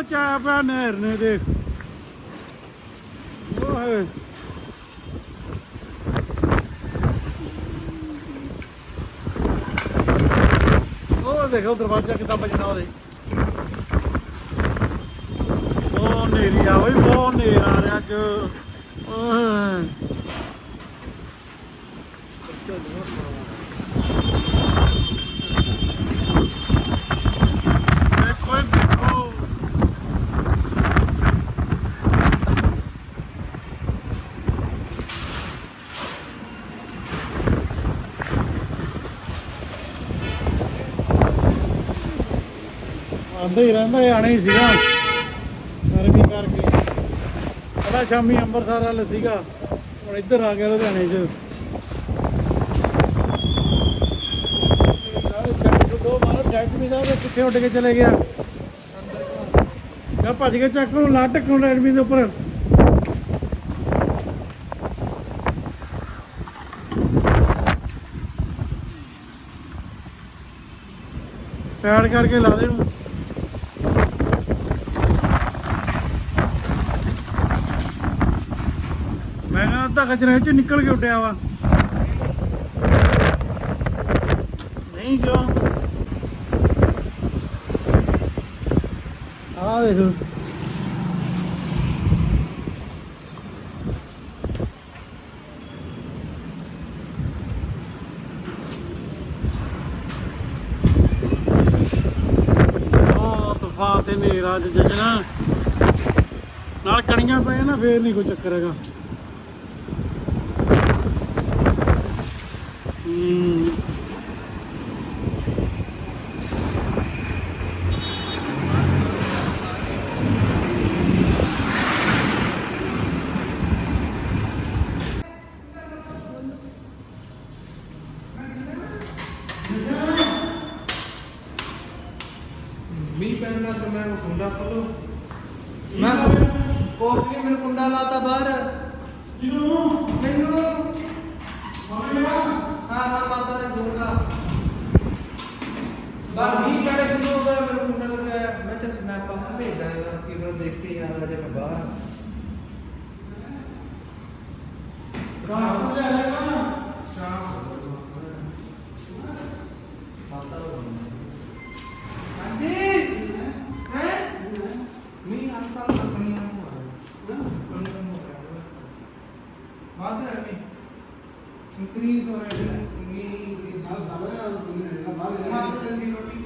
ਮਚਾਇਆ ਪਿਆ ਨਹਿਰ ਨੇ ਦੇਖ। ਓਏ। ਉਹ ਦੇਖ ਦਰਵਾਜ਼ਾ ਕਿੱਦਾਂ ਵੱਜਣਾ ਉਹਦੇ। ਉਹ ਨੇਰੀ ਆ ਬਈ, ਬਹੁਤ ਨੇਰ ਆ ਰਿਹਾ ਅੱਜ। ਓਏ। ਦੇਖੋ ਇਹ ਦੇਖੋ ਆਂਦਾ ਹੀ ਰਹਿੰਦਾ, ਇਹ ਆਣਾ ਹੀ ਸੀਗਾ। ਗਰਮੀ ਕਰਕੇ। ਬੜਾ ਸ਼ਾਮੀ ਅੰਮ੍ਰਿਤਸਰ ਵੱਲ ਸੀਗਾ, ਹੁਣ ਇੱਧਰ ਆ ਗਿਆ ਲੁਧਿਆਣੇ 'ਚ। ਦੋ ਜੈਟ ਵੀ ਦਾ ਕਿੱਥੇ ਉੱਡ ਕੇ ਚਲੇ ਗਿਆ? ਜਾਂ ਭੱਜ ਕੇ ਚੱਕ ਨੂੰ ਲਾ ਟੱਕਣ ਰੈਡਮੀ ਦੇ ਉੱਪਰ। ਪੈਡ ਕਰਕੇ ਲਾ ਦੇ ਨੂੰ ਅੱਧਾ ਕਚਰਾ ਇਹ ਚ ਨਿਕਲ ਕੇ ਉੱਡਿਆ ਵਾ। ਨਹੀਂ ਕਿਉਂ? ਆ ਦੇਖ ਤੇ ਨੇਰਾ ਜਜਣਾ। ਨਾਲ ਕਣੀਆਂ ਪਏ ਨਾ, ਫੇਰ ਨਹੀਂ ਕੋਈ ਚੱਕਰ ਹੈਗਾ। ਮੀਂਹ ਪੈਣ ਤਾਂ ਮੈਂ ਉਹ ਕੁੰਡਾ ਖੋਲੋ ਮੈਂ ਕੋਸ ਵੀ ਮੈਨੂੰ ਕੁੰਡਾ ਲਾਤਾ ਬਾਹਰ। ਮੈਨੂੰ। ਹਾਂ ਹਾਂ ਮਾਤਾ ਨੇ ਦੂੰਗਾ ਬਾਹਰ ਮੀਂਹ ਪੈਣੇ ਸ਼ੁਰੂ ਹੋ ਗਿਆ ਮੈਨੂੰ ਕੁੰਡਾ ਲੱਗਿਆ ਮੈਂ ਚੱਲ ਸਨੈਪ ਆ ਭੇਜਦਾ ਹਾਂ ਕਿ ਮੈਂ ਦੇਖ ਕੇ ਯਾਦ ਆ ਜਾ ਮੈਂ ਬਾਹਰ। ਸ਼ਾਮ ਹੋ ਗਈ। ਮਾਤਾ सब कंपनी में हो रहा है ना कंपनी में हो रहा है बात है अभी इतनी तो है इतनी साल खाना है और तुम्हें रहना बात है जल्दी रोटी